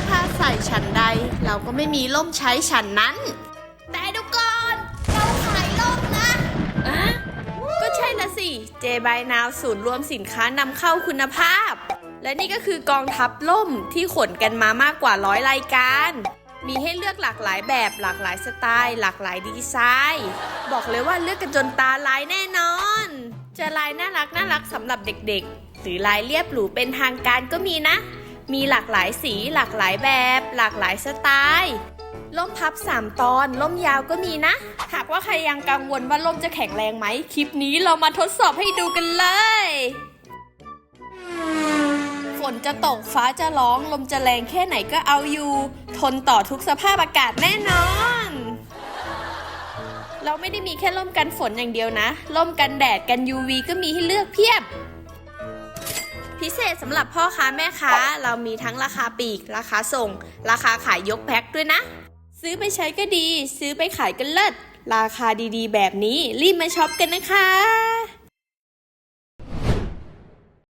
สื้อผ้าใส่ฉันใด เราก็ไม่มีล่มใช้ฉันนั้น แต่ดูก่อน เราขายล่มนะอะก็ใช่ละสิ เจบายนาวศูนย์รวมสินค้านำเข้าคุณภาพ และนี่ก็คือกองทัพล่มที่ขนกันมามากกว่าร้อยรายการ มีให้เลือกหลากหลายแบบ หลากหลายสไตล์ หลากหลายดีไซน์ บอกเลยว่าเลือกกันจนตาลายแน่นอน จะลายน่ารักน่ารักสำหรับเด็กๆ หรือลายเรียบหรูเป็นทางการก็มีนะ มีหลากหลายสี หลากหลายแบบ หลากหลายสไตล์ล่มพับ 3 ตอน ล่มยาวก็มีนะ หากว่าใครยังกังวลว่าล่มจะแข็งแรงไหม คลิปนี้เรามาทดสอบให้ดูกันเลย ฝนจะตกฟ้าจะร้อง ลมจะแรงแค่ไหนก็เอาอยู่ ทนต่อทุกสภาพอากาศแน่นอน เราไม่ได้มีแค่ร่มกันฝนอย่างเดียวนะร่มกันแดดกัน UV ก็มีให้เลือกเพียบ พิเศษสำหรับพ่อค้าแม่ค้า เรามีทั้งราคาปีก ราคาส่ง ราคาขายยกแพ็คด้วยนะ ซื้อไปใช้ก็ดี ซื้อไปขายก็เลิศราคาดีๆ แบบนี้รีบมาช็อปกันนะคะ